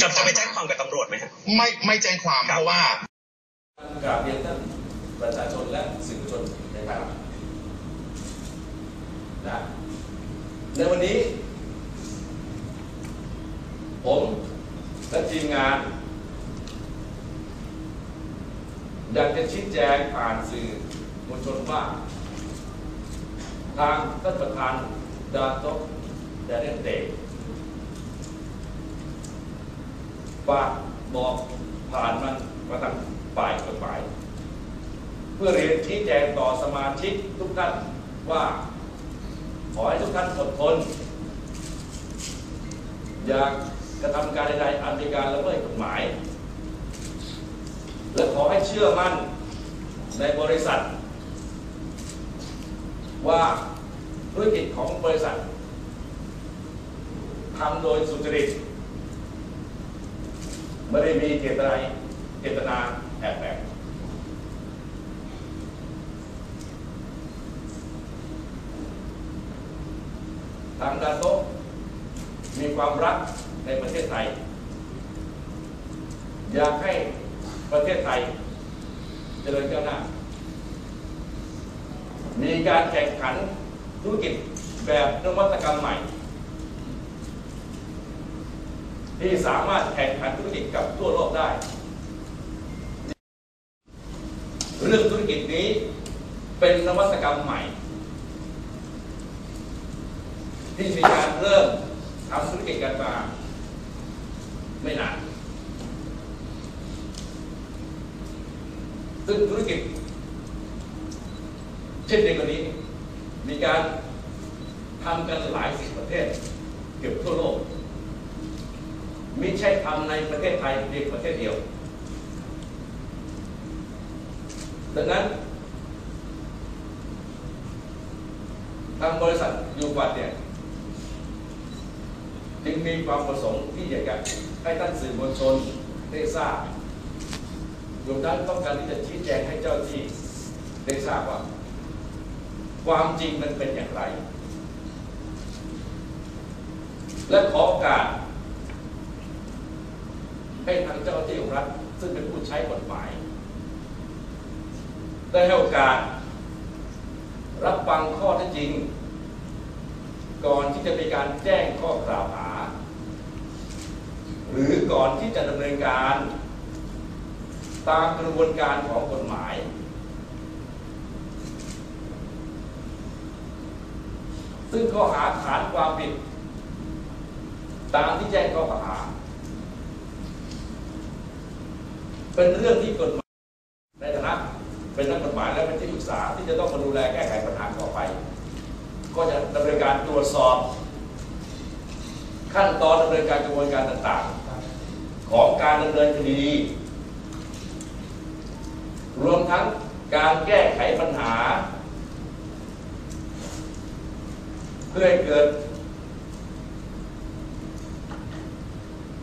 จะจะไปแจ้งความกับตำรวจไหมฮะ ไม่ไม่แจ้งความเพราะว่ากราบเรียนท่านประชาชนและสื่อมวลชนในภายหลังนะในวันนี้ ผมและทีมงาน อยากจะชี้แจงผ่านสื่อมวลชนว่า ทางท่านประธานดาโตะแดเนนเต ฝากบอกผ่านมันมาทางฝ่ายกฎหมาย เพื่อเรียนชี้แจงต่อสมาชิกทุกท่านว่า ขอให้ทุกท่านอดทนอย่ากระทำการใดๆอันเป็นการละเมิดกฎหมาย และขอให้เชื่อมั่นในบริษัท ว่าธุรกิจของบริษัททำโดยสุจริต ไม่ได้มีเจตนาเจตนาแอบแฝงทางดาโตะมีความรักในประเทศไทย อยากให้ประเทศไทยเจริญก้าวหน้า มีการแข่งขันธุรกิจแบบนวัตกรรมใหม่ ที่สามารถแข่งขันธุรกิจกับทั่วโลกได้ เรื่องธุรกิจนี้เป็นนวัตกรรมใหม่ ที่มีการเริ่มทำธุรกิจกันมาไม่นานซึ่งธุรกิจ เช่นในวันนี้ มีการทำกันหลายสิบประเทศ เกือบทั่วโลก ไม่ใช่ทำในประเทศไทยเพียงประเทศเดียว ดังนั้นทางบริษัทยูฟัดเนี่ยจึงมีความประสงค์ที่อยากจะให้ท่านสื่อมวลชนได้ทราบรวมทั้งต้องการที่จะชี้แจงให้เจ้าที่ได้ทราบว่า ความจริงมันเป็นอย่างไร และขอโอกาส ให้ทางเจ้าหน้าที่ของรัฐซึ่งเป็นผู้ใช้กฎหมาย ได้ให้โอกาส รับฟังข้อเท็จจริง ก่อนที่จะมีการแจ้งข้อกล่าวหา หรือก่อนที่จะดำเนินการตามกระบวนการของกฎหมาย ซึ่งข้อหาฐานความผิด ตามที่แจ้งข้อกล่าวหา เป็นเรื่องที่กฎหมายในฐานะเป็นนักกฎหมายและเป็นที่ปรึกษาที่จะต้องมาดูแลแก้ไขปัญหาต่อไป ก็จะดำเนินการตรวจสอบ ขั้นตอนดำเนินการกระบวนการต่างๆ ของการดำเนินคดี รวมทั้งการแก้ไขปัญหา เพื่อให้เกิด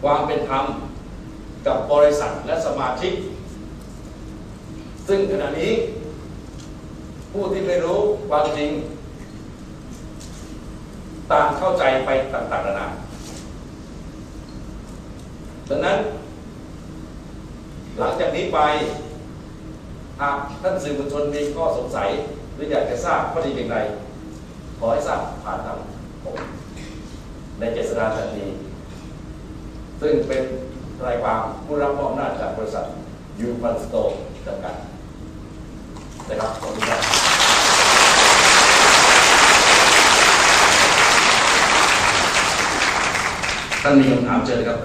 ความเป็นธรรม กับบริษัทและสมาชิก ซึ่งขณะนี้ ผู้ที่ไม่รู้ความจริง ต่างเข้าใจไปต่างๆนานาดังนั้น หลังจากนี้ไปหากท่านสื่อมวลชนมีข้อสงสัย หรืออยากจะทราบข้อดีอย่างไร ขอให้ทราบผ่านทางผมในเจษฎาทันทีซึ่งเป็น รายความผู้รับมอบอำนาจจากบริษัทยูมันสโตจำกัดนะครับขอบคุณครับท่านมีคำถามเชิญครับ